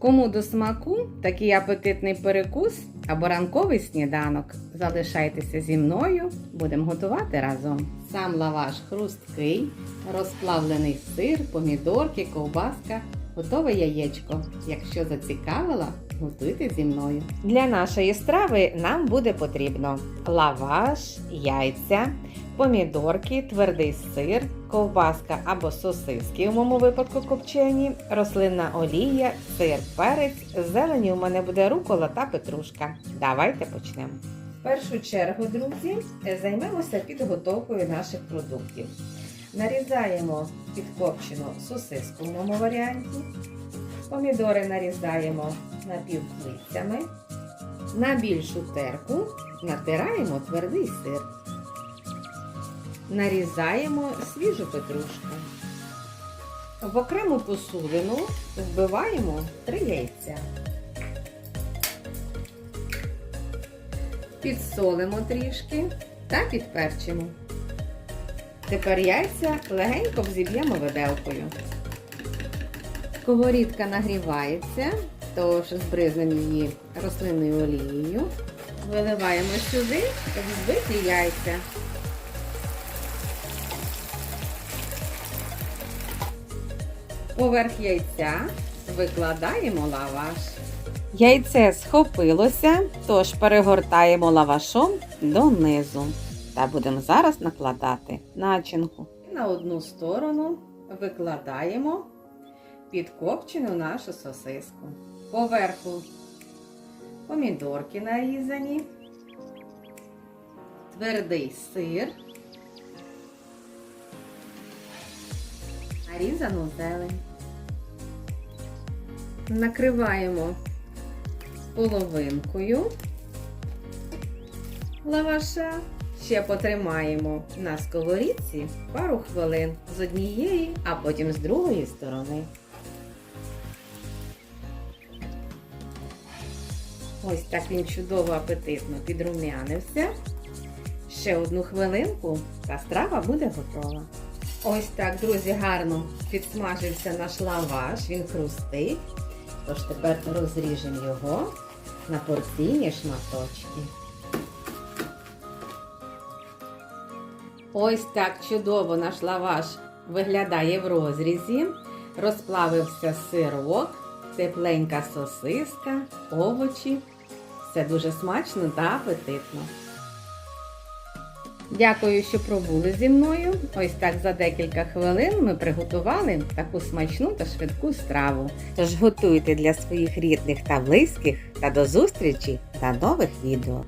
Кому до смаку такий апетитний перекус або ранковий сніданок. Залишайтеся зі мною, будемо готувати разом. Сам лаваш хрусткий, розплавлений сир, помідорки, ковбаска, готове яєчко. Якщо зацікавила, готуйте зі мною. Для нашої страви нам буде потрібно лаваш, яйця, помідорки, твердий сир, ковбаска або сосиски, у моєму випадку копчені, рослинна олія, сир, перець, зелені у мене буде рукола та петрушка. Давайте почнемо. В першу чергу, друзі, займемося підготовкою наших продуктів. Нарізаємо підкопчену сосиску в моєму варіанті. Помідори нарізаємо напівплицями. На більшу терку натираємо твердий сир. Нарізаємо свіжу петрушку. В окрему посудину вбиваємо 3 яйця. Підсолимо трішки та підперчимо. Тепер яйця легенько взіб'ємо виделкою. Сковорідка нагрівається, тож збризнемо її рослинною олією. Виливаємо сюди взбиті яйця. Поверх яйця викладаємо лаваш. Яйце схопилося, тож перегортаємо лавашом донизу. Та будемо зараз накладати начинку. На одну сторону викладаємо підкопчену нашу сосиску. Поверху помідорки нарізані, твердий сир, нарізану зелень. Накриваємо половинкою лаваша. Ще потримаємо на сковорідці пару хвилин з однієї, а потім з другої сторони. Ось так він чудово апетитно підрум'янився. Ще одну хвилинку та страва буде готова. Ось так, друзі, гарно підсмажився наш лаваш, він хрустить. Тож тепер розріжемо його на порційні шматочки. Ось так чудово наш лаваш виглядає в розрізі. Розплавився сирок, тепленька сосиска, овочі. Все дуже смачно та апетитно. Дякую, що пробули зі мною. Ось так за декілька хвилин ми приготували таку смачну та швидку страву. Тож готуйте для своїх рідних та близьких та до зустрічі та нових відео.